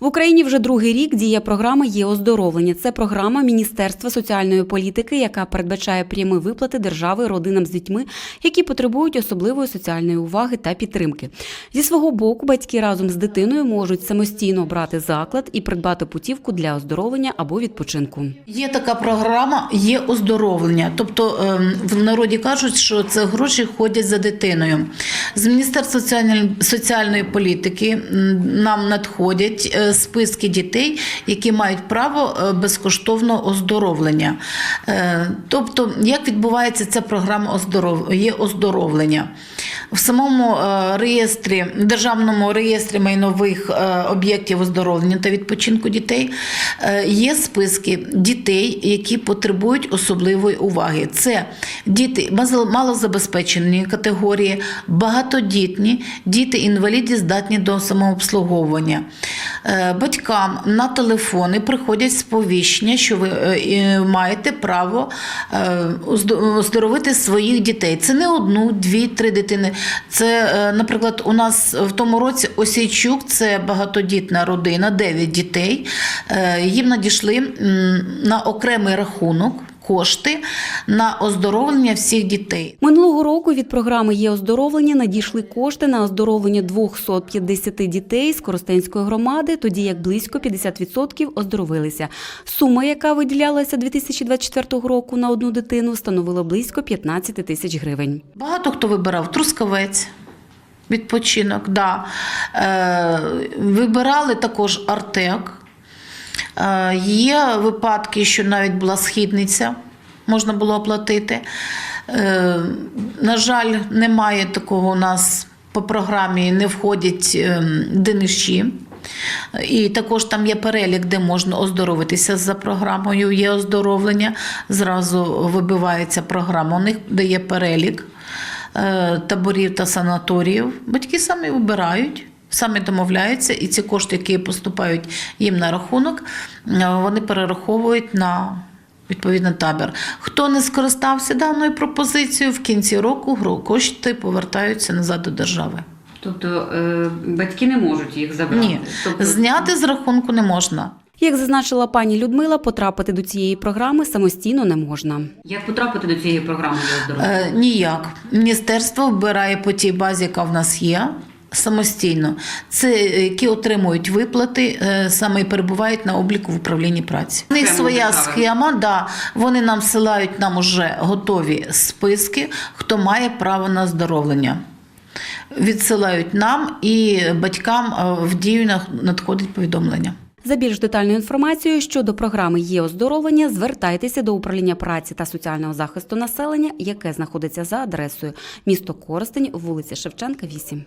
В Україні вже другий рік діє програма є оздоровлення. Це програма Міністерства соціальної політики, яка передбачає прямі виплати держави родинам з дітьми, які потребують особливої соціальної уваги та підтримки. Зі свого боку, батьки разом з дитиною можуть самостійно обрати заклад і придбати путівку для оздоровлення або відпочинку. Є така програма, є оздоровлення. Тобто ем, в народі кажуть, що це гроші ходять за дитиною. З Міністерства соціальної, політики нам надходять е, списки дітей, які мають право е, безкоштовного оздоровлення. Е, Тобто, як відбувається ця програма оздоров... є оздоровлення? В самому е, реєстрі, державному реєстрі майнових е, об'єктів оздоровлення та відпочинку дітей е, є списки дітей, які потребують особливої уваги. Це діти малозабезпечені категорії, багатодітні, діти інваліді здатні до самообслуговування. Батькам на телефони приходять сповіщення, що ви маєте право оздоровити своїх дітей. Це не одну, дві, три дитини. Це, е, наприклад, у нас в тому році Осійчук це багатодітна родина, дев'ять дітей. Е, Їм надійшли на окремий рахунок кошти на оздоровлення всіх дітей. Минулого року від програми є оздоровлення надійшли кошти на оздоровлення 250 дітей з Коростенської громади, тоді як близько 50% оздоровилися. Сума, яка виділялася 2024 року на одну дитину, становила близько 15 тисяч гривень. Багато хто вибирав трускавець. Відпочинок, да. Е, вибирали також Артек. Е, є випадки, що навіть була східниця, можна було оплатити. Е, на жаль, немає такого у нас по програмі, не входять ем, дениші. І також там є перелік, де можна оздоровитися за програмою. Є оздоровлення. Зразу вибивається програма. У них де є перелік е, таборів та санаторіїв. Батьки самі вибирають. Самі домовляються, і ці кошти, які поступають їм на рахунок, е, вони перераховують на відповідний табір. Хто не скористався даною пропозицією, в кінці року кошти повертаються назад до держави. Тобто е, батьки не можуть їх забрати. Ні, Тобто, зняти з рахунку не можна. Як зазначила пані Людмила, потрапити до цієї програми самостійно не можна. Як потрапити до цієї програми? Е, ніяк. Міністерство вбирає по тій базі, яка в нас є. Самостійно, це е, які отримують виплати, е, саме і перебувають на обліку в управлінні праці. У них своя схема, да, вони нам силають нам уже готові списки, хто має право на оздоровлення. Відсилають нам і батькам е, в дію на- надходить повідомлення. За більш детальною інформацією щодо програми є оздоровлення, звертайтеся до управління праці та соціального захисту населення, яке знаходиться за адресою місто Коростень, вулиця Шевченка, 8.